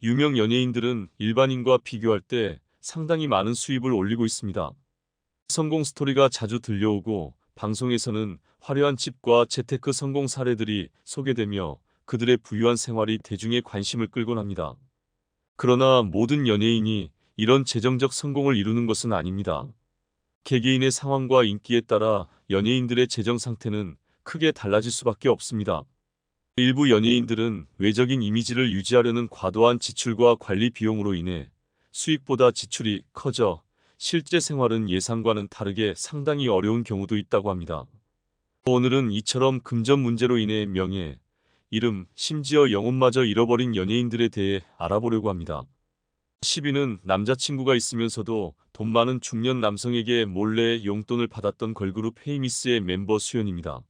유명 연예인들은 일반인과 비교할 때 상당히 많은 수입을 올리고 있습니다. 성공 스토리가 자주 들려오고 방송에서는 화려한 집과 재테크 성공 사례들이 소개되며 그들의 부유한 생활이 대중의 관심을 끌곤 합니다. 그러나 모든 연예인이 이런 재정적 성공을 이루는 것은 아닙니다. 개개인의 상황과 인기에 따라 연예인들의 재정 상태는 크게 달라질 수밖에 없습니다. 일부 연예인들은 외적인 이미지를 유지하려는 과도한 지출과 관리 비용으로 인해 수익보다 지출이 커져 실제 생활은 예상과는 다르게 상당히 어려운 경우도 있다고 합니다. 오늘은 이처럼 금전 문제로 인해 명예, 이름, 심지어 영혼마저 잃어버린 연예인들에 대해 알아보려고 합니다. 10위는 남자친구가 있으면서도 돈 많은 중년 남성에게 몰래 용돈을 받았던 걸그룹 헤이미스의 멤버 수연입니다.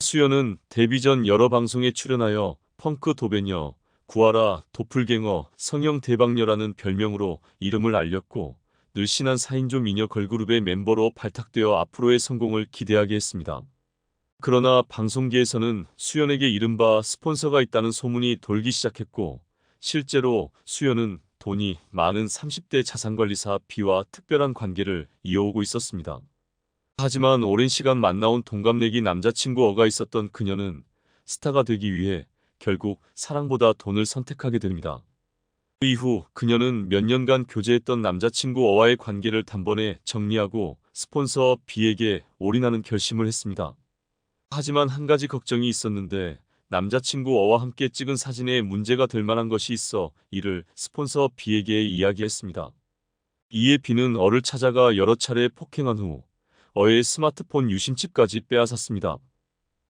수연은 데뷔 전 여러 방송에 출연하여 펑크 도베녀, 구하라, 도플갱어, 성형 대박녀라는 별명으로 이름을 알렸고 늘씬한 4인조 미녀 걸그룹의 멤버로 발탁되어 앞으로의 성공을 기대하게 했습니다. 그러나 방송계에서는 수연에게 이른바 스폰서가 있다는 소문이 돌기 시작했고 실제로 수연은 돈이 많은 30대 자산관리사 B와 특별한 관계를 이어오고 있었습니다. 하지만 오랜 시간 만나온 동갑내기 남자친구 어가 있었던 그녀는 스타가 되기 위해 결국 사랑보다 돈을 선택하게 됩니다. 그 이후 그녀는 몇 년간 교제했던 남자친구 어와의 관계를 단번에 정리하고 스폰서 B에게 올인하는 결심을 했습니다. 하지만 한 가지 걱정이 있었는데 남자친구 어와 함께 찍은 사진에 문제가 될 만한 것이 있어 이를 스폰서 B에게 이야기했습니다. 이에 B는 어를 찾아가 여러 차례 폭행한 후 어의 스마트폰 유심칩까지 빼앗았습니다.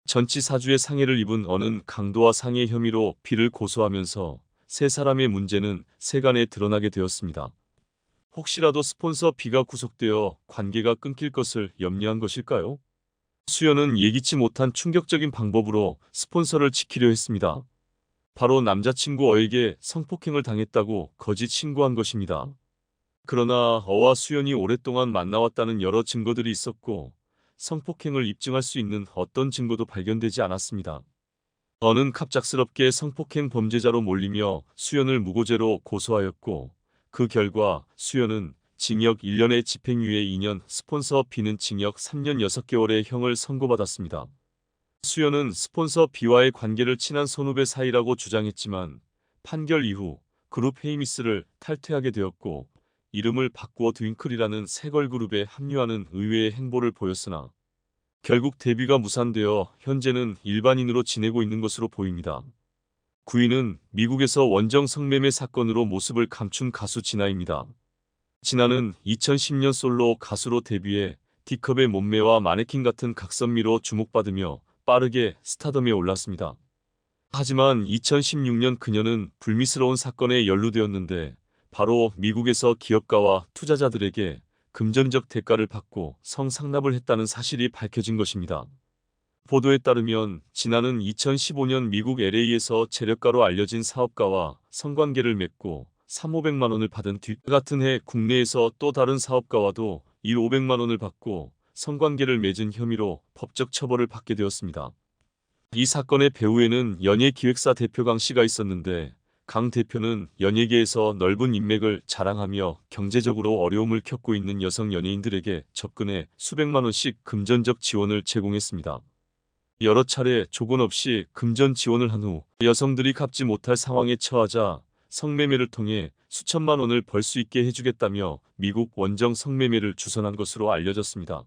전치 사주의 상해를 입은 어는 강도와 상해 혐의로 B를 고소하면서 세 사람의 문제는 세간에 드러나게 되었습니다. 혹시라도 스폰서 B가 구속되어 관계가 끊길 것을 염려한 것일까요? 수연은 예기치 못한 충격적인 방법으로 스폰서를 지키려 했습니다. 바로 남자친구 어에게 성폭행을 당했다고 거짓 신고한 것입니다. 그러나 어와 수연이 오랫동안 만나왔다는 여러 증거들이 있었고 성폭행을 입증할 수 있는 어떤 증거도 발견되지 않았습니다. 어는 갑작스럽게 성폭행 범죄자로 몰리며 수연을 무고죄로 고소하였고 그 결과 수연은 징역 1년의 집행유예 2년, 스폰서 B는 징역 3년 6개월의 형을 선고받았습니다. 수연은 스폰서 B와의 관계를 친한 선후배 사이라고 주장했지만 판결 이후 그룹 헤이미스를 탈퇴하게 되었고 이름을 바꾸어 드윙클이라는 새 걸그룹에 합류하는 의외의 행보를 보였으나 결국 데뷔가 무산되어 현재는 일반인으로 지내고 있는 것으로 보입니다. 9위는 미국에서 원정 성매매 사건으로 모습을 감춘 가수 진아입니다. 진아는 2010년 솔로 가수로 데뷔해 D컵의 몸매와 마네킹 같은 각선미로 주목받으며 빠르게 스타덤에 올랐습니다. 하지만 2016년 그녀는 불미스러운 사건에 연루되었는데 바로 미국에서 기업가와 투자자들에게 금전적 대가를 받고 성상납을 했다는 사실이 밝혀진 것입니다. 보도에 따르면 진아는 2015년 미국 LA에서 재력가로 알려진 사업가와 성관계를 맺고 3, 500만 원을 받은 뒤 같은 해 국내에서 또 다른 사업가와도 1, 500만 원을 받고 성관계를 맺은 혐의로 법적 처벌을 받게 되었습니다. 이 사건의 배후에는 연예기획사 대표 강 씨가 있었는데 강 대표는 연예계에서 넓은 인맥을 자랑하며 경제적으로 어려움을 겪고 있는 여성 연예인들에게 접근해 수백만 원씩 금전적 지원을 제공했습니다. 여러 차례 조건 없이 금전 지원을 한 후 여성들이 갚지 못할 상황에 처하자 성매매를 통해 수천만 원을 벌 수 있게 해주겠다며 미국 원정 성매매를 주선한 것으로 알려졌습니다.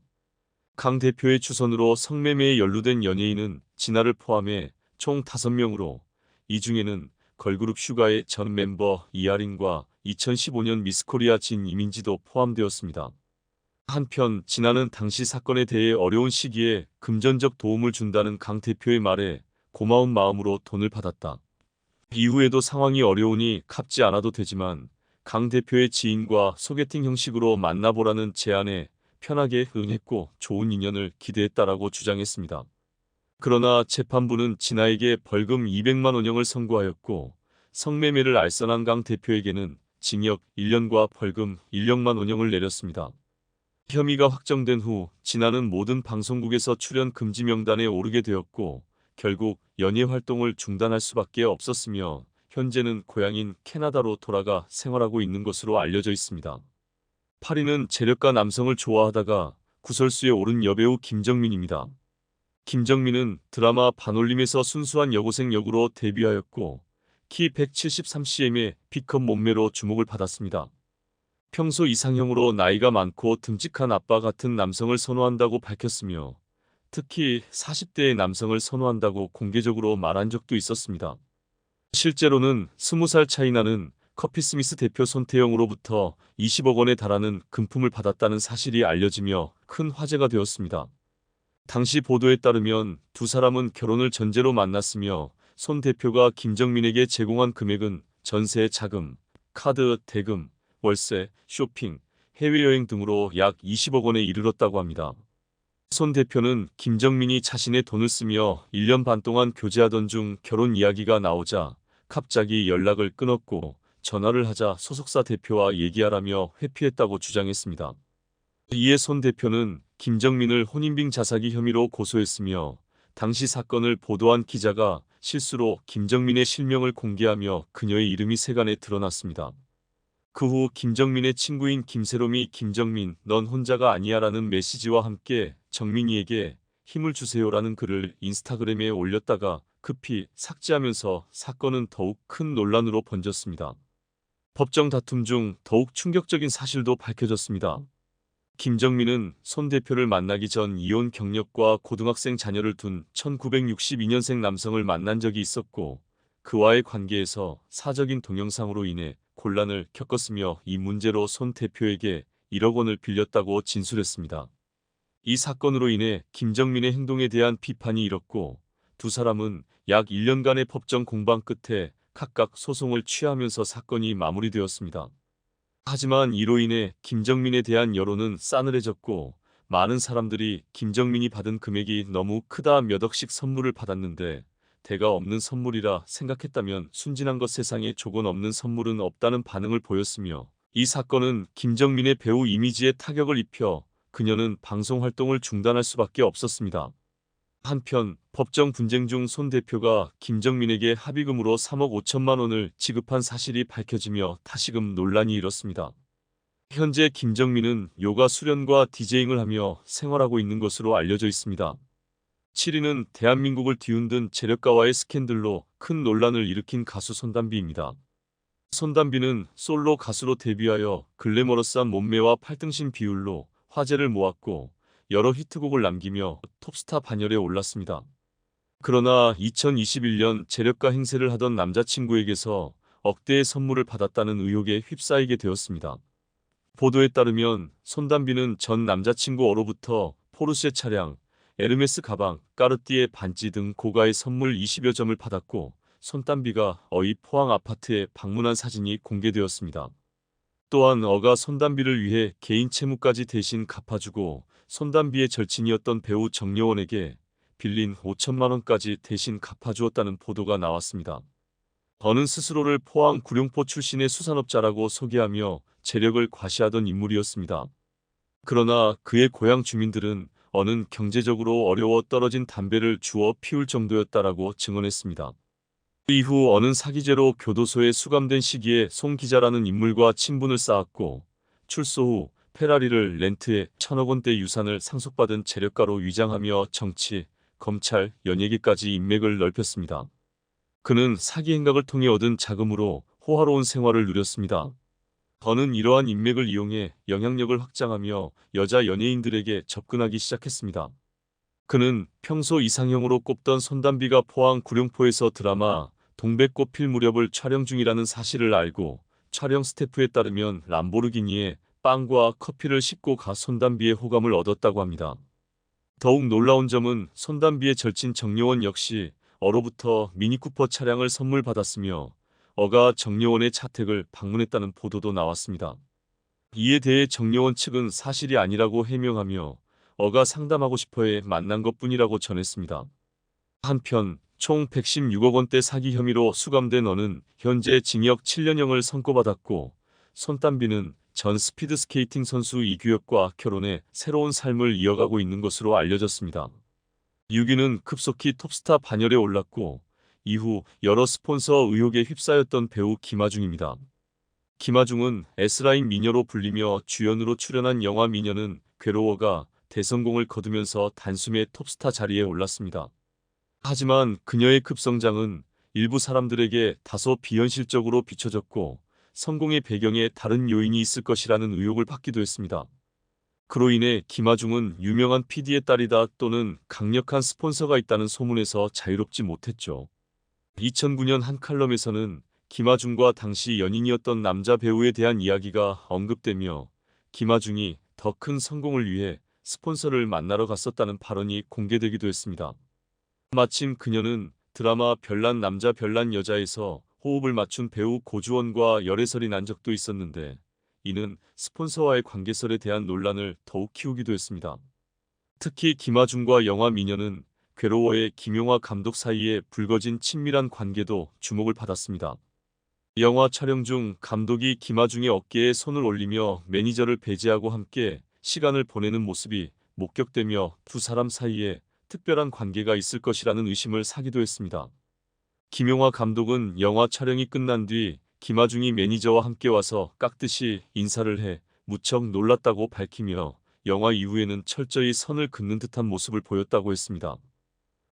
강 대표의 주선으로 성매매에 연루된 연예인은 진아를 포함해 총 5명으로 이 중에는 걸그룹 슈가의 전 멤버 이하린과 2015년 미스코리아 진 이민지도 포함되었습니다. 한편 진아는 당시 사건에 대해 어려운 시기에 금전적 도움을 준다는 강 대표의 말에 고마운 마음으로 돈을 받았다. 이후에도 상황이 어려우니 갚지 않아도 되지만 강 대표의 지인과 소개팅 형식으로 만나보라는 제안에 편하게 응했고 좋은 인연을 기대했다라고 주장했습니다. 그러나 재판부는 진아에게 벌금 200만 원형을 선고하였고 성매매를 알선한 강 대표에게는 징역 1년과 벌금 1년만 원형을 내렸습니다. 혐의가 확정된 후 진아는 모든 방송국에서 출연 금지 명단에 오르게 되었고 결국 연예 활동을 중단할 수밖에 없었으며 현재는 고향인 캐나다로 돌아가 생활하고 있는 것으로 알려져 있습니다. 8위는 재력가 남성을 좋아하다가 구설수에 오른 여배우 김정민입니다. 김정민은 드라마 반올림에서 순수한 여고생 역으로 데뷔하였고 키 173cm의 B컵 몸매로 주목을 받았습니다. 평소 이상형으로 나이가 많고 듬직한 아빠 같은 남성을 선호한다고 밝혔으며 특히 40대의 남성을 선호한다고 공개적으로 말한 적도 있었습니다. 실제로는 20살 차이 나는 커피스미스 대표 손태영으로부터 20억 원에 달하는 금품을 받았다는 사실이 알려지며 큰 화제가 되었습니다. 당시 보도에 따르면 두 사람은 결혼을 전제로 만났으며 손 대표가 김정민에게 제공한 금액은 전세 자금, 카드 대금, 월세, 쇼핑, 해외여행 등으로 약 20억 원에 이르렀다고 합니다. 손 대표는 김정민이 자신의 돈을 쓰며 1년 반 동안 교제하던 중 결혼 이야기가 나오자 갑자기 연락을 끊었고 전화를 하자 소속사 대표와 얘기하라며 회피했다고 주장했습니다. 이에 손 대표는 김정민을 혼인빙 자사기 혐의로 고소했으며 당시 사건을 보도한 기자가 실수로 김정민의 실명을 공개하며 그녀의 이름이 세간에 드러났습니다. 그 후 김정민의 친구인 김세롬이 김정민 넌 혼자가 아니야 라는 메시지와 함께 정민이에게 힘을 주세요라는 글을 인스타그램에 올렸다가 급히 삭제하면서 사건은 더욱 큰 논란으로 번졌습니다. 법정 다툼 중 더욱 충격적인 사실도 밝혀졌습니다. 김정민은 손 대표를 만나기 전 이혼 경력과 고등학생 자녀를 둔 1962년생 남성을 만난 적이 있었고 그와의 관계에서 사적인 동영상으로 인해 곤란을 겪었으며 이 문제로 손 대표에게 1억 원을 빌렸다고 진술했습니다. 이 사건으로 인해 김정민의 행동에 대한 비판이 일었고 두 사람은 약 1년간의 법정 공방 끝에 각각 소송을 취하면서 사건이 마무리되었습니다. 하지만 이로 인해 김정민에 대한 여론은 싸늘해졌고 많은 사람들이 김정민이 받은 금액이 너무 크다 몇 억씩 선물을 받았는데 대가 없는 선물이라 생각했다면 순진한 것 세상에 조건 없는 선물은 없다는 반응을 보였으며 이 사건은 김정민의 배우 이미지에 타격을 입혀 그녀는 방송 활동을 중단할 수밖에 없었습니다. 한편 법정 분쟁 중 손 대표가 김정민에게 합의금으로 3억 5천만 원을 지급한 사실이 밝혀지며 다시금 논란이 일었습니다. 현재 김정민은 요가 수련과 디제잉을 하며 생활하고 있는 것으로 알려져 있습니다. 7위는 대한민국을 뒤흔든 재력가와의 스캔들로 큰 논란을 일으킨 가수 손담비입니다. 손담비는 솔로 가수로 데뷔하여 글래머러스한 몸매와 팔등신 비율로 화제를 모았고 여러 히트곡을 남기며 톱스타 반열에 올랐습니다. 그러나 2021년 재력가 행세를 하던 남자친구에게서 억대의 선물을 받았다는 의혹에 휩싸이게 되었습니다. 보도에 따르면 손담비는 전 남자친구 어로부터 포르쉐 차량, 에르메스 가방, 까르띠에 반지 등 고가의 선물 20여 점을 받았고 손담비가 어이 포항 아파트에 방문한 사진이 공개되었습니다. 또한 어가 손담비를 위해 개인 채무까지 대신 갚아주고 손담비의 절친이었던 배우 정여원에게 빌린 5천만 원까지 대신 갚아주었다는 보도가 나왔습니다. 어는 스스로를 포항 구룡포 출신의 수산업자라고 소개하며 재력을 과시하던 인물이었습니다. 그러나 그의 고향 주민들은 어는 경제적으로 어려워 떨어진 담배를 주워 피울 정도였다라고 증언했습니다. 이후 어는 사기죄로 교도소에 수감된 시기에 송 기자라는 인물과 친분을 쌓았고 출소 후 페라리를 렌트해 천억 원대 유산을 상속받은 재력가로 위장하며 정치, 검찰, 연예계까지 인맥을 넓혔습니다. 그는 사기 행각을 통해 얻은 자금으로 호화로운 생활을 누렸습니다. 더는 이러한 인맥을 이용해 영향력을 확장하며 여자 연예인들에게 접근하기 시작했습니다. 그는 평소 이상형으로 꼽던 손담비가 포항 구룡포에서 드라마 동백꽃 필 무렵을 촬영 중이라는 사실을 알고 촬영 스태프에 따르면 람보르기니에 빵과 커피를 싣고 가 손담비의 호감을 얻었다고 합니다. 더욱 놀라운 점은 손담비의 절친 정여원 역시 어로부터 미니쿠퍼 차량을 선물 받았으며 어가 정여원의 자택을 방문했다는 보도도 나왔습니다. 이에 대해 정여원 측은 사실이 아니라고 해명하며 어가 상담하고 싶어해 만난 것뿐이라고 전했습니다. 한편 총 116억 원대 사기 혐의로 수감된 어는 현재 징역 7년형을 선고받았고 손담비는 전 스피드스케이팅 선수 이규혁과 결혼해 새로운 삶을 이어가고 있는 것으로 알려졌습니다. 6위는 급속히 톱스타 반열에 올랐고 이후 여러 스폰서 의혹에 휩싸였던 배우 김아중입니다. 김아중은 S라인 미녀로 불리며 주연으로 출연한 영화 미녀는 괴로워가 대성공을 거두면서 단숨에 톱스타 자리에 올랐습니다. 하지만 그녀의 급성장은 일부 사람들에게 다소 비현실적으로 비춰졌고 성공의 배경에 다른 요인이 있을 것이라는 의혹을 받기도 했습니다. 그로 인해 김아중은 유명한 PD의 딸이다 또는 강력한 스폰서가 있다는 소문에서 자유롭지 못했죠. 2009년 한 칼럼에서는 김아중과 당시 연인이었던 남자 배우에 대한 이야기가 언급되며 김아중이 더 큰 성공을 위해 스폰서를 만나러 갔었다는 발언이 공개되기도 했습니다. 마침 그녀는 드라마 별난 남자 별난 여자에서 호흡을 맞춘 배우 고주원과 열애설이 난 적도 있었는데 이는 스폰서와의 관계설에 대한 논란을 더욱 키우기도 했습니다. 특히 김아중과 영화 미녀는 괴로워의 김용화 감독 사이에 불거진 친밀한 관계도 주목을 받았습니다. 영화 촬영 중 감독이 김아중의 어깨에 손을 올리며 매니저를 배제하고 함께 시간을 보내는 모습이 목격되며 두 사람 사이에 특별한 관계가 있을 것이라는 의심을 사기도 했습니다. 김용화 감독은 영화 촬영이 끝난 뒤 김아중이 매니저와 함께 와서 깍듯이 인사를 해 무척 놀랐다고 밝히며 영화 이후에는 철저히 선을 긋는 듯한 모습을 보였다고 했습니다.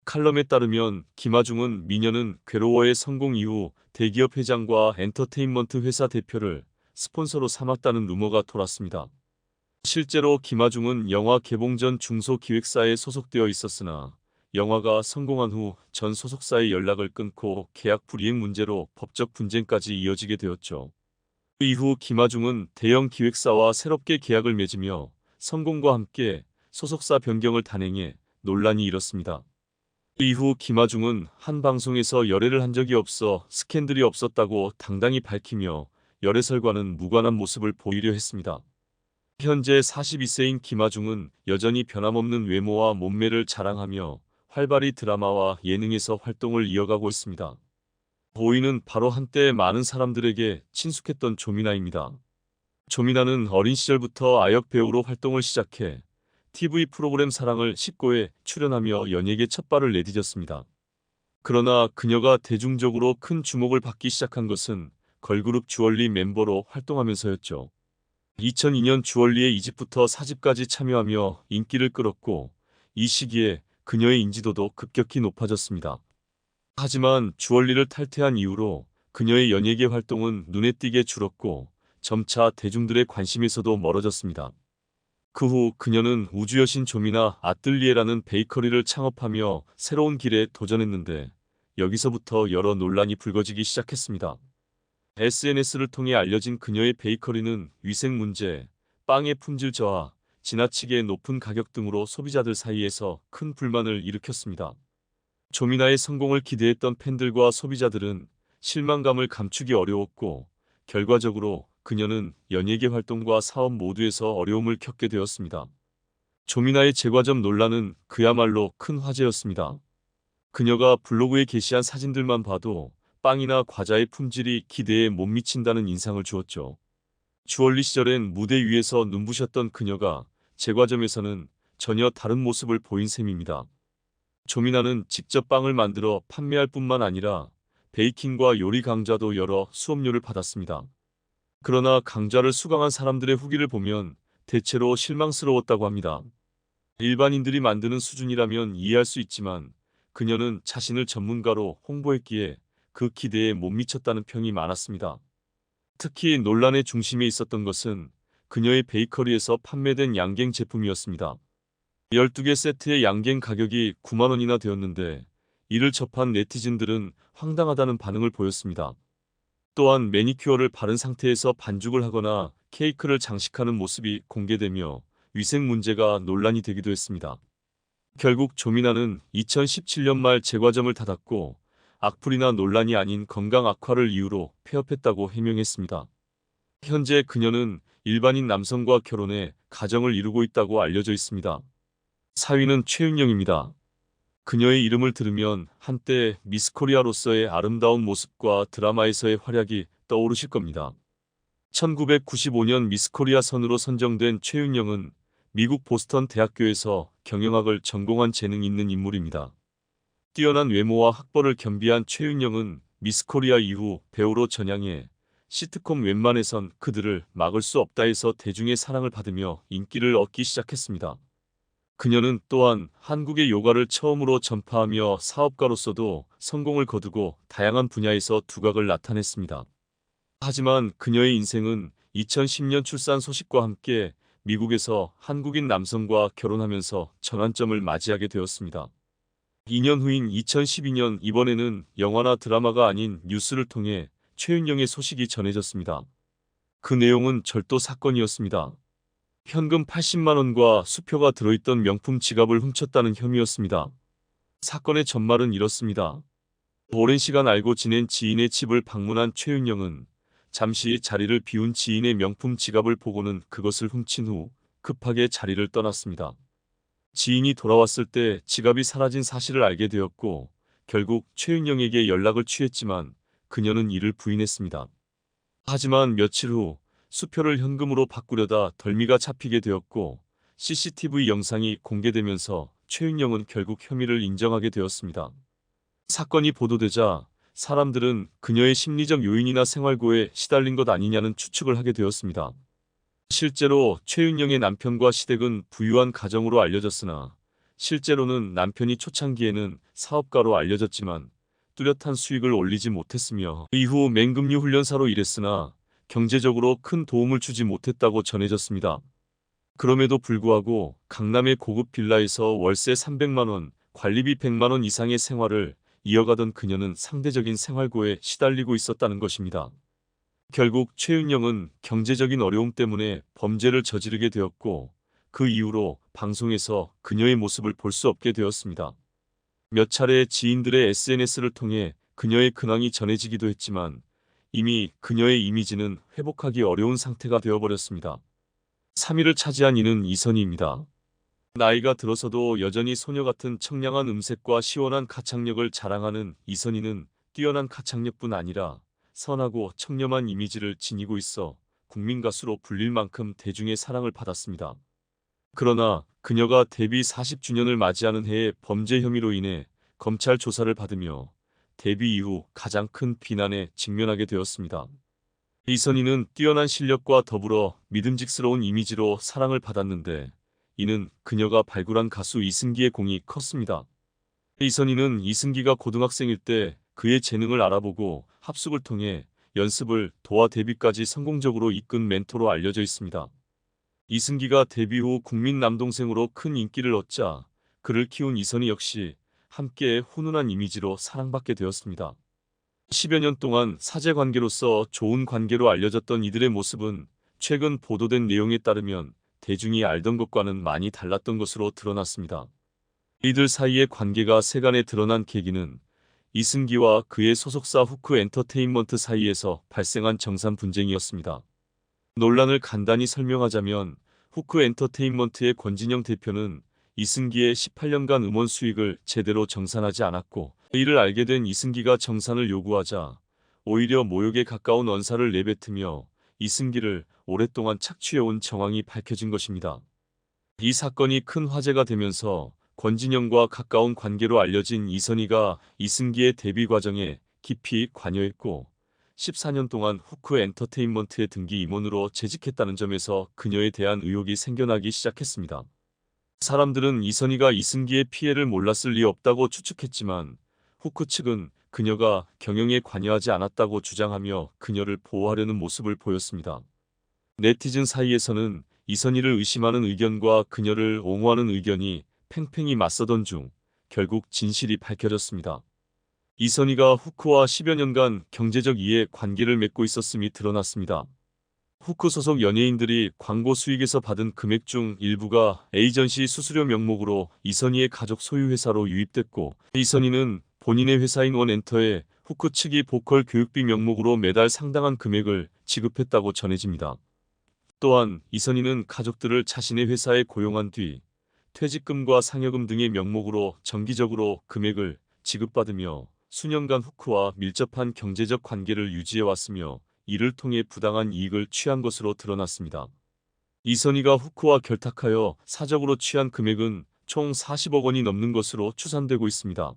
칼럼에 따르면 김아중은 미녀는 괴로워의 성공 이후 대기업 회장과 엔터테인먼트 회사 대표를 스폰서로 삼았다는 루머가 돌았습니다. 실제로 김아중은 영화 개봉 전 중소기획사에 소속되어 있었으나 영화가 성공한 후 전 소속사의 연락을 끊고 계약 불이행 문제로 법적 분쟁까지 이어지게 되었죠. 그 이후 김아중은 대형 기획사와 새롭게 계약을 맺으며 성공과 함께 소속사 변경을 단행해 논란이 일었습니다. 그 이후 김아중은 한 방송에서 열애를 한 적이 없어 스캔들이 없었다고 당당히 밝히며 열애설과는 무관한 모습을 보이려 했습니다. 현재 42세인 김아중은 여전히 변함없는 외모와 몸매를 자랑하며 활발히 드라마와 예능에서 활동을 이어가고 있습니다. 보이는 바로 한때 많은 사람들에게 친숙했던 조미나입니다. 조미나는 어린 시절부터 아역 배우로 활동을 시작해 TV 프로그램 사랑을 19회 출연하며 연예계 첫 발을 내디뎠습니다. 그러나 그녀가 대중적으로 큰 주목을 받기 시작한 것은 걸그룹 주얼리 멤버로 활동하면서였죠. 2002년 주얼리의 2집부터 4집까지 참여하며 인기를 끌었고 이 시기에 그녀의 인지도도 급격히 높아졌습니다. 하지만 주얼리를 탈퇴한 이후로 그녀의 연예계 활동은 눈에 띄게 줄었고 점차 대중들의 관심에서도 멀어졌습니다. 그 후 그녀는 우주여신 조미나 아뜰리에라는 베이커리를 창업하며 새로운 길에 도전했는데 여기서부터 여러 논란이 불거지기 시작했습니다. SNS를 통해 알려진 그녀의 베이커리는 위생 문제, 빵의 품질 저하, 지나치게 높은 가격 등으로 소비자들 사이에서 큰 불만을 일으켰습니다. 조미나의 성공을 기대했던 팬들과 소비자들은 실망감을 감추기 어려웠고 결과적으로 그녀는 연예계 활동과 사업 모두에서 어려움을 겪게 되었습니다. 조미나의 제과점 논란은 그야말로 큰 화제였습니다. 그녀가 블로그에 게시한 사진들만 봐도 빵이나 과자의 품질이 기대에 못 미친다는 인상을 주었죠. 주얼리 시절엔 무대 위에서 눈부셨던 그녀가 제과점에서는 전혀 다른 모습을 보인 셈입니다. 조미나는 직접 빵을 만들어 판매할 뿐만 아니라 베이킹과 요리 강좌도 열어 수업료를 받았습니다. 그러나 강좌를 수강한 사람들의 후기를 보면 대체로 실망스러웠다고 합니다. 일반인들이 만드는 수준이라면 이해할 수 있지만 그녀는 자신을 전문가로 홍보했기에 그 기대에 못 미쳤다는 평이 많았습니다. 특히 논란의 중심에 있었던 것은 그녀의 베이커리에서 판매된 양갱 제품이었습니다. 12개 세트의 양갱 가격이 9만원이나 되었는데 이를 접한 네티즌들은 황당하다는 반응을 보였습니다. 또한 매니큐어를 바른 상태에서 반죽을 하거나 케이크를 장식하는 모습이 공개되며 위생 문제가 논란이 되기도 했습니다. 결국 조미나는 2017년 말 제과점을 닫았고 악플이나 논란이 아닌 건강 악화를 이유로 폐업했다고 해명했습니다. 현재 그녀는 일반인 남성과 결혼해 가정을 이루고 있다고 알려져 있습니다. 사위는 최윤영입니다. 그녀의 이름을 들으면 한때 미스코리아로서의 아름다운 모습과 드라마에서의 활약이 떠오르실 겁니다. 1995년 미스코리아 선으로 선정된 최윤영은 미국 보스턴 대학교에서 경영학을 전공한 재능 있는 인물입니다. 뛰어난 외모와 학벌을 겸비한 최윤영은 미스코리아 이후 배우로 전향해 시트콤 웬만해선 그들을 막을 수 없다 해서 대중의 사랑을 받으며 인기를 얻기 시작했습니다. 그녀는 또한 한국의 요가를 처음으로 전파하며 사업가로서도 성공을 거두고 다양한 분야에서 두각을 나타냈습니다. 하지만 그녀의 인생은 2010년 출산 소식과 함께 미국에서 한국인 남성과 결혼하면서 전환점을 맞이하게 되었습니다. 2년 후인 2012년 이번에는 영화나 드라마가 아닌 뉴스를 통해 최윤영의 소식이 전해졌습니다. 그 내용은 절도 사건이었습니다. 현금 80만원과 수표가 들어있던 명품 지갑을 훔쳤다는 혐의였습니다. 사건의 전말은 이렇습니다. 오랜 시간 알고 지낸 지인의 집을 방문한 최윤영은 잠시 자리를 비운 지인의 명품 지갑을 보고는 그것을 훔친 후 급하게 자리를 떠났습니다. 지인이 돌아왔을 때 지갑이 사라진 사실을 알게 되었고 결국 최윤영에게 연락을 취했지만 그녀는 이를 부인했습니다. 하지만 며칠 후 수표를 현금으로 바꾸려다 덜미가 잡히게 되었고 CCTV 영상이 공개되면서 최윤영은 결국 혐의를 인정하게 되었습니다. 사건이 보도되자 사람들은 그녀의 심리적 요인이나 생활고에 시달린 것 아니냐는 추측을 하게 되었습니다. 실제로 최윤영의 남편과 시댁은 부유한 가정으로 알려졌으나 실제로는 남편이 초창기에는 사업가로 알려졌지만 뚜렷한 수익을 올리지 못했으며 이후 맹금류 훈련사로 일했으나 경제적으로 큰 도움을 주지 못했다고 전해졌습니다. 그럼에도 불구하고 강남의 고급 빌라에서 월세 300만원, 관리비 100만원 이상의 생활을 이어가던 그녀는 상대적인 생활고에 시달리고 있었다는 것입니다. 결국 최윤영은 경제적인 어려움 때문에 범죄를 저지르게 되었고 그 이후로 방송에서 그녀의 모습을 볼 수 없게 되었습니다. 몇 차례 지인들의 SNS를 통해 그녀의 근황이 전해지기도 했지만 이미 그녀의 이미지는 회복하기 어려운 상태가 되어버렸습니다. 3위를 차지한 이는 이선희입니다. 나이가 들어서도 여전히 소녀 같은 청량한 음색과 시원한 가창력을 자랑하는 이선희는 뛰어난 가창력뿐 아니라 선하고 청렴한 이미지를 지니고 있어 국민 가수로 불릴 만큼 대중의 사랑을 받았습니다. 그러나 그녀가 데뷔 40주년을 맞이하는 해에 범죄 혐의로 인해 검찰 조사를 받으며 데뷔 이후 가장 큰 비난에 직면하게 되었습니다. 이선희는 뛰어난 실력과 더불어 믿음직스러운 이미지로 사랑을 받았는데 이는 그녀가 발굴한 가수 이승기의 공이 컸습니다. 이선희는 이승기가 고등학생일 때 그의 재능을 알아보고 합숙을 통해 연습을 도와 데뷔까지 성공적으로 이끈 멘토로 알려져 있습니다. 이승기가 데뷔 후 국민 남동생으로 큰 인기를 얻자 그를 키운 이선희 역시 함께 훈훈한 이미지로 사랑받게 되었습니다. 10여 년 동안 사제 관계로서 좋은 관계로 알려졌던 이들의 모습은 최근 보도된 내용에 따르면 대중이 알던 것과는 많이 달랐던 것으로 드러났습니다. 이들 사이의 관계가 세간에 드러난 계기는 이승기와 그의 소속사 후크 엔터테인먼트 사이에서 발생한 정산 분쟁이었습니다. 논란을 간단히 설명하자면 후크 엔터테인먼트의 권진영 대표는 이승기의 18년간 음원 수익을 제대로 정산하지 않았고 이를 알게 된 이승기가 정산을 요구하자 오히려 모욕에 가까운 언사를 내뱉으며 이승기를 오랫동안 착취해온 정황이 밝혀진 것입니다. 이 사건이 큰 화제가 되면서 권진영과 가까운 관계로 알려진 이선희가 이승기의 데뷔 과정에 깊이 관여했고 14년 동안 후크 엔터테인먼트의 등기 임원으로 재직했다는 점에서 그녀에 대한 의혹이 생겨나기 시작했습니다. 사람들은 이선희가 이승기의 피해를 몰랐을 리 없다고 추측했지만 후크 측은 그녀가 경영에 관여하지 않았다고 주장하며 그녀를 보호하려는 모습을 보였습니다. 네티즌 사이에서는 이선희를 의심하는 의견과 그녀를 옹호하는 의견이 팽팽히 맞서던 중 결국 진실이 밝혀졌습니다. 이선희가 후크와 10여 년간 경제적 이해 관계를 맺고 있었음이 드러났습니다. 후크 소속 연예인들이 광고 수익에서 받은 금액 중 일부가 에이전시 수수료 명목으로 이선희의 가족 소유 회사로 유입됐고 이선희는 본인의 회사인 원엔터에 후크 측이 보컬 교육비 명목으로 매달 상당한 금액을 지급했다고 전해집니다. 또한 이선희는 가족들을 자신의 회사에 고용한 뒤 퇴직금과 상여금 등의 명목으로 정기적으로 금액을 지급받으며 수년간 후크와 밀접한 경제적 관계를 유지해왔으며 이를 통해 부당한 이익을 취한 것으로 드러났습니다. 이선희가 후크와 결탁하여 사적으로 취한 금액은 총 40억 원이 넘는 것으로 추산되고 있습니다.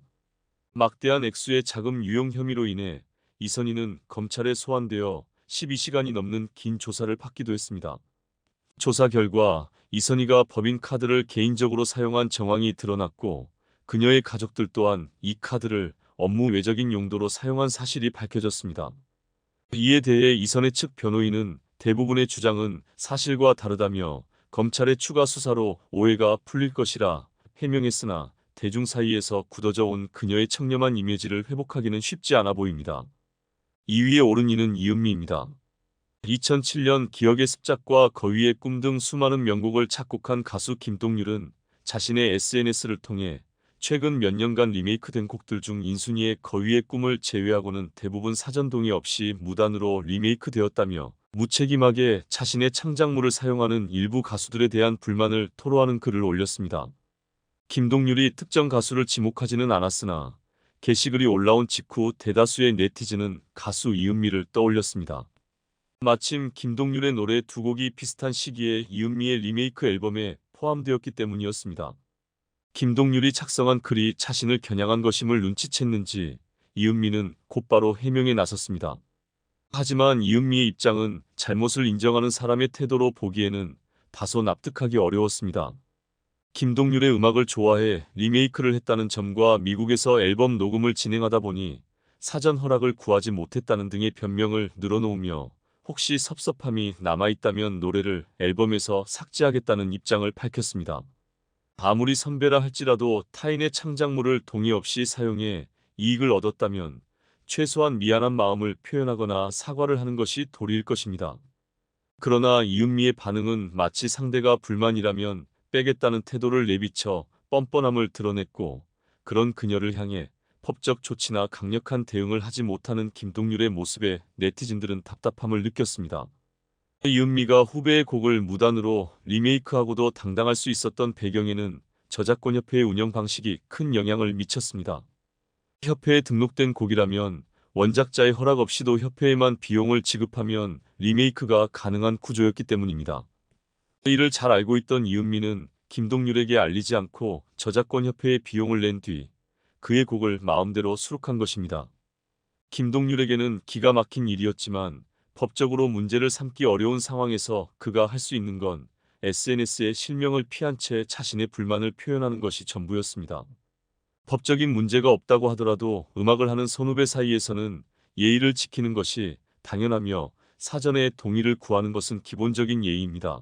막대한 액수의 자금 유용 혐의로 인해 이선희는 검찰에 소환되어 12시간이 넘는 긴 조사를 받기도 했습니다. 조사 결과 이선희가 법인 카드를 개인적으로 사용한 정황이 드러났고 그녀의 가족들 또한 이 카드를 업무 외적인 용도로 사용한 사실이 밝혀졌습니다. 이에 대해 이선희 측 변호인은 대부분의 주장은 사실과 다르다며 검찰의 추가 수사로 오해가 풀릴 것이라 해명했으나 대중 사이에서 굳어져 온 그녀의 청렴한 이미지를 회복하기는 쉽지 않아 보입니다. 2위에 오른 이는 이은미입니다. 2007년 기억의 습작과 거위의 꿈 등 수많은 명곡을 작곡한 가수 김동률은 자신의 SNS를 통해 최근 몇 년간 리메이크된 곡들 중 인순이의 거위의 꿈을 제외하고는 대부분 사전 동의 없이 무단으로 리메이크 되었다며 무책임하게 자신의 창작물을 사용하는 일부 가수들에 대한 불만을 토로하는 글을 올렸습니다. 김동률이 특정 가수를 지목하지는 않았으나 게시글이 올라온 직후 대다수의 네티즌은 가수 이은미를 떠올렸습니다. 마침 김동률의 노래 두 곡이 비슷한 시기에 이은미의 리메이크 앨범에 포함되었기 때문이었습니다. 김동률이 작성한 글이 자신을 겨냥한 것임을 눈치챘는지 이은미는 곧바로 해명에 나섰습니다. 하지만 이은미의 입장은 잘못을 인정하는 사람의 태도로 보기에는 다소 납득하기 어려웠습니다. 김동률의 음악을 좋아해 리메이크를 했다는 점과 미국에서 앨범 녹음을 진행하다 보니 사전 허락을 구하지 못했다는 등의 변명을 늘어놓으며 혹시 섭섭함이 남아있다면 노래를 앨범에서 삭제하겠다는 입장을 밝혔습니다. 아무리 선배라 할지라도 타인의 창작물을 동의 없이 사용해 이익을 얻었다면 최소한 미안한 마음을 표현하거나 사과를 하는 것이 도리일 것입니다. 그러나 이은미의 반응은 마치 상대가 불만이라면 빼겠다는 태도를 내비쳐 뻔뻔함을 드러냈고 그런 그녀를 향해 법적 조치나 강력한 대응을 하지 못하는 김동률의 모습에 네티즌들은 답답함을 느꼈습니다. 이은미가 후배의 곡을 무단으로 리메이크하고도 당당할 수 있었던 배경에는 저작권협회의 운영 방식이 큰 영향을 미쳤습니다. 협회에 등록된 곡이라면 원작자의 허락 없이도 협회에만 비용을 지급하면 리메이크가 가능한 구조였기 때문입니다. 이를 잘 알고 있던 이은미는 김동률에게 알리지 않고 저작권협회에 비용을 낸 뒤 그의 곡을 마음대로 수록한 것입니다. 김동률에게는 기가 막힌 일이었지만 법적으로 문제를 삼기 어려운 상황에서 그가 할 수 있는 건 SNS에 실명을 피한 채 자신의 불만을 표현하는 것이 전부였습니다. 법적인 문제가 없다고 하더라도 음악을 하는 선후배 사이에서는 예의를 지키는 것이 당연하며 사전에 동의를 구하는 것은 기본적인 예의입니다.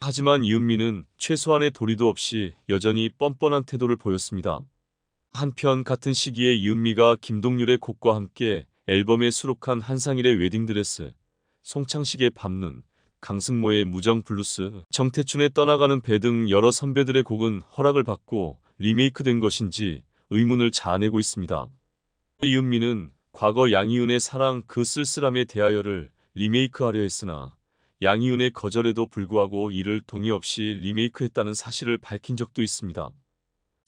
하지만 이은미는 최소한의 도리도 없이 여전히 뻔뻔한 태도를 보였습니다. 한편 같은 시기에 이은미가 김동률의 곡과 함께 앨범에 수록한 한상일의 웨딩드레스, 송창식의 밤눈, 강승모의 무정 블루스, 정태춘의 떠나가는 배 등 여러 선배들의 곡은 허락을 받고 리메이크된 것인지 의문을 자아내고 있습니다. 이은미는 과거 양희은의 사랑 그 쓸쓸함에 대하여를 리메이크하려 했으나 양희은의 거절에도 불구하고 이를 동의 없이 리메이크했다는 사실을 밝힌 적도 있습니다.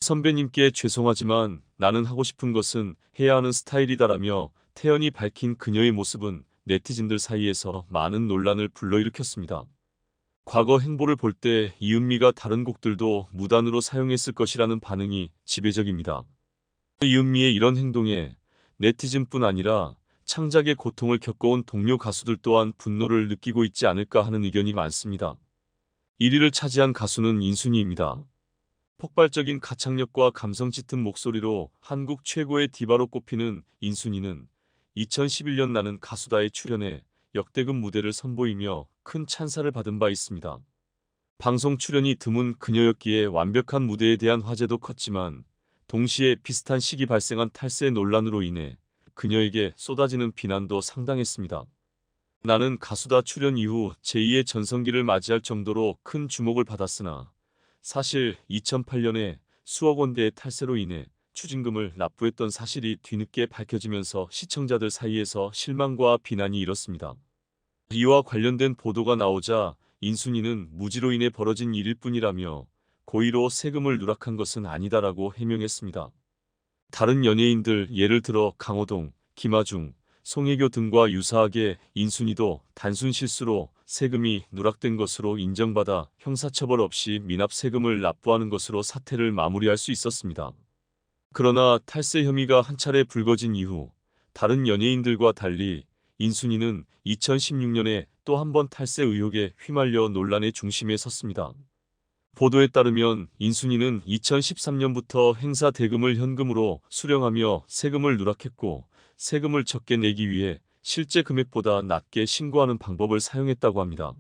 선배님께 죄송하지만 나는 하고 싶은 것은 해야 하는 스타일이다라며 태연이 밝힌 그녀의 모습은 네티즌들 사이에서 많은 논란을 불러일으켰습니다. 과거 행보를 볼 때 이은미가 다른 곡들도 무단으로 사용했을 것이라는 반응이 지배적입니다. 이은미의 이런 행동에 네티즌뿐 아니라 창작의 고통을 겪어온 동료 가수들 또한 분노를 느끼고 있지 않을까 하는 의견이 많습니다. 1위를 차지한 가수는 인순이입니다. 폭발적인 가창력과 감성 짙은 목소리로 한국 최고의 디바로 꼽히는 인순이는 2011년 나는 가수다에 출연해 역대급 무대를 선보이며 큰 찬사를 받은 바 있습니다. 방송 출연이 드문 그녀였기에 완벽한 무대에 대한 화제도 컸지만 동시에 비슷한 시기 발생한 탈세 논란으로 인해 그녀에게 쏟아지는 비난도 상당했습니다. 나는 가수다 출연 이후 제2의 전성기를 맞이할 정도로 큰 주목을 받았으나 사실 2008년에 수억 원대의 탈세로 인해 추징금을 납부했던 사실이 뒤늦게 밝혀지면서 시청자들 사이에서 실망과 비난이 일었습니다. 이와 관련된 보도가 나오자 인순이는 무지로 인해 벌어진 일일 뿐이라며 고의로 세금을 누락한 것은 아니다라고 해명했습니다. 다른 연예인들 예를 들어 강호동, 김아중, 송혜교 등과 유사하게 인순이도 단순 실수로 세금이 누락된 것으로 인정받아 형사처벌 없이 미납 세금을 납부하는 것으로 사태를 마무리할 수 있었습니다. 그러나 탈세 혐의가 한 차례 불거진 이후 다른 연예인들과 달리 인순이는 2016년에 또 한 번 탈세 의혹에 휘말려 논란의 중심에 섰습니다. 보도에 따르면 인순이는 2013년부터 행사 대금을 현금으로 수령하며 세금을 누락했고 세금을 적게 내기 위해 실제 금액보다 낮게 신고하는 방법을 사용했다고 합니다.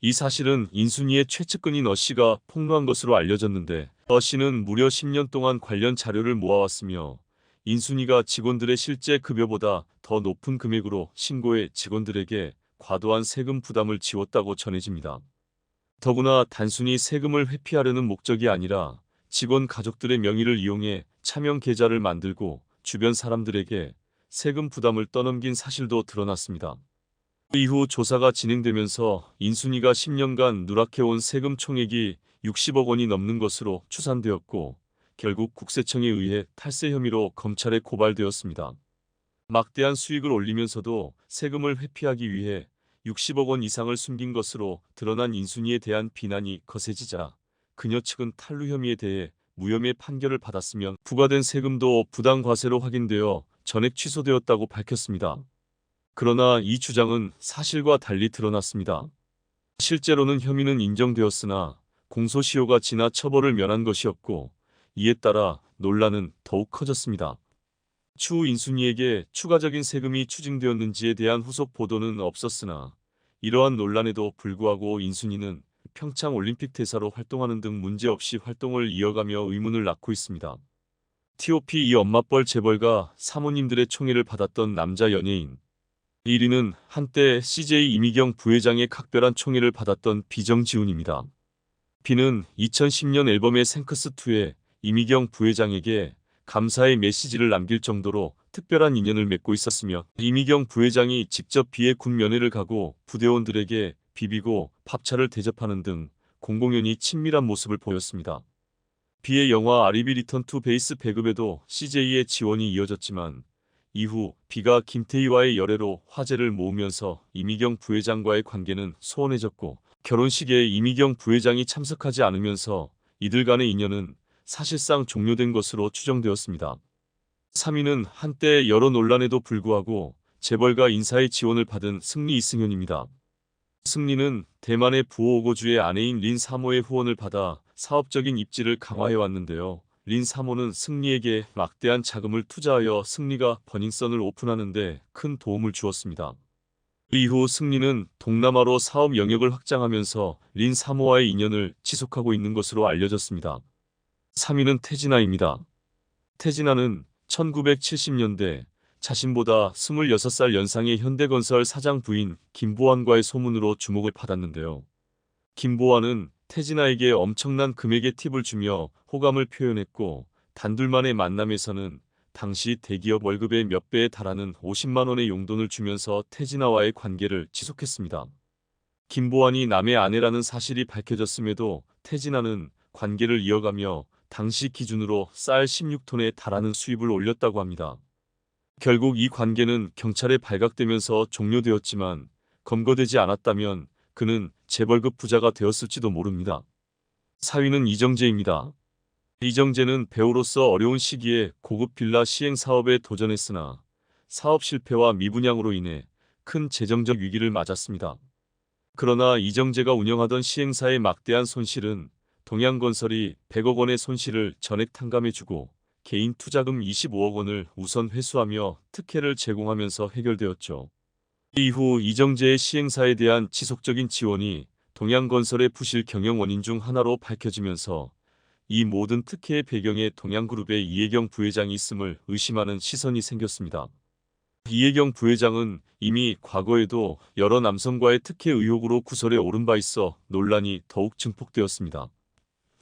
이 사실은 인순이의 최측근인 어 씨가 폭로한 것으로 알려졌는데 어 씨는 무려 10년 동안 관련 자료를 모아왔으며 인순이가 직원들의 실제 급여보다 더 높은 금액으로 신고해 직원들에게 과도한 세금 부담을 지웠다고 전해집니다. 더구나 단순히 세금을 회피하려는 목적이 아니라 직원 가족들의 명의를 이용해 차명 계좌를 만들고 주변 사람들에게 세금 부담을 떠넘긴 사실도 드러났습니다. 그 이후 조사가 진행되면서 인순이가 10년간 누락해온 세금 총액이 60억 원이 넘는 것으로 추산되었고 결국 국세청에 의해 탈세 혐의로 검찰에 고발되었습니다. 막대한 수익을 올리면서도 세금을 회피하기 위해 60억 원 이상을 숨긴 것으로 드러난 인순이에 대한 비난이 거세지자 그녀 측은 탈루 혐의에 대해 무혐의 판결을 받았으면 부과된 세금도 부당 과세로 확인되어 전액 취소되었다고 밝혔습니다. 그러나 이 주장은 사실과 달리 드러났습니다. 실제로는 혐의는 인정되었으나 공소시효가 지나 처벌을 면한 것이었고 이에 따라 논란은 더욱 커졌습니다. 추후 인순이에게 추가적인 세금이 추징되었는지에 대한 후속 보도는 없었으나 이러한 논란에도 불구하고 인순이는 평창 올림픽 대사로 활동하는 등 문제없이 활동을 이어가며 의문을 낳고 있습니다. TOP 이 엄마뻘 재벌가 사모님들의 총애를 받았던 남자 연예인 1위는 한때 CJ 이미경 부회장의 각별한 총애를 받았던 비정지훈입니다. 비는 2010년 앨범의 생크스2에 이미경 부회장에게 감사의 메시지를 남길 정도로 특별한 인연을 맺고 있었으며 이미경 부회장이 직접 비의 군 면회를 가고 부대원들에게 비비고 밥차를 대접하는 등 공공연히 친밀한 모습을 보였습니다. 비의 영화 아리비 리턴 투 베이스 배급에도 CJ의 지원이 이어졌지만 이후 비가 김태희와의 열애로 화제를 모으면서 이미경 부회장과의 관계는 소원해졌고 결혼식에 이미경 부회장이 참석하지 않으면서 이들 간의 인연은 사실상 종료된 것으로 추정되었습니다. 3위는 한때 여러 논란에도 불구하고 재벌가 인사의 지원을 받은 승리 이승현입니다. 승리는 대만의 부호고주의 아내인 린 사모의 후원을 받아 사업적인 입지를 강화해 왔는데요. 린 사모는 승리에게 막대한 자금을 투자하여 승리가 버닝썬을 오픈하는데 큰 도움을 주었습니다. 그 이후 승리는 동남아로 사업 영역을 확장하면서 린 사모와의 인연을 지속하고 있는 것으로 알려졌습니다. 3위는 태진아입니다. 태진아는 1970년대 자신보다 26살 연상의 현대건설 사장 부인 김보완과의 소문으로 주목을 받았는데요. 김보완은 태진아에게 엄청난 금액의 팁을 주며 호감을 표현했고 단둘만의 만남에서는 당시 대기업 월급의 몇 배에 달하는 50만 원의 용돈을 주면서 태진아와의 관계를 지속했습니다. 김보완이 남의 아내라는 사실이 밝혀졌음에도 태진아는 관계를 이어가며 당시 기준으로 쌀 16톤에 달하는 수입을 올렸다고 합니다. 결국 이 관계는 경찰에 발각되면서 종료되었지만 검거되지 않았다면 그는 재벌급 부자가 되었을지도 모릅니다. 4위는 이정재입니다. 이정재는 배우로서 어려운 시기에 고급 빌라 시행 사업에 도전했으나 사업 실패와 미분양으로 인해 큰 재정적 위기를 맞았습니다. 그러나 이정재가 운영하던 시행사의 막대한 손실은 동양건설이 100억 원의 손실을 전액 탕감해주고 개인 투자금 25억 원을 우선 회수하며 특혜를 제공하면서 해결되었죠. 이후 이정재의 시행사에 대한 지속적인 지원이 동양건설의 부실 경영 원인 중 하나로 밝혀지면서 이 모든 특혜의 배경에 동양그룹의 이혜경 부회장이 있음을 의심하는 시선이 생겼습니다. 이혜경 부회장은 이미 과거에도 여러 남성과의 특혜 의혹으로 구설에 오른 바 있어 논란이 더욱 증폭되었습니다.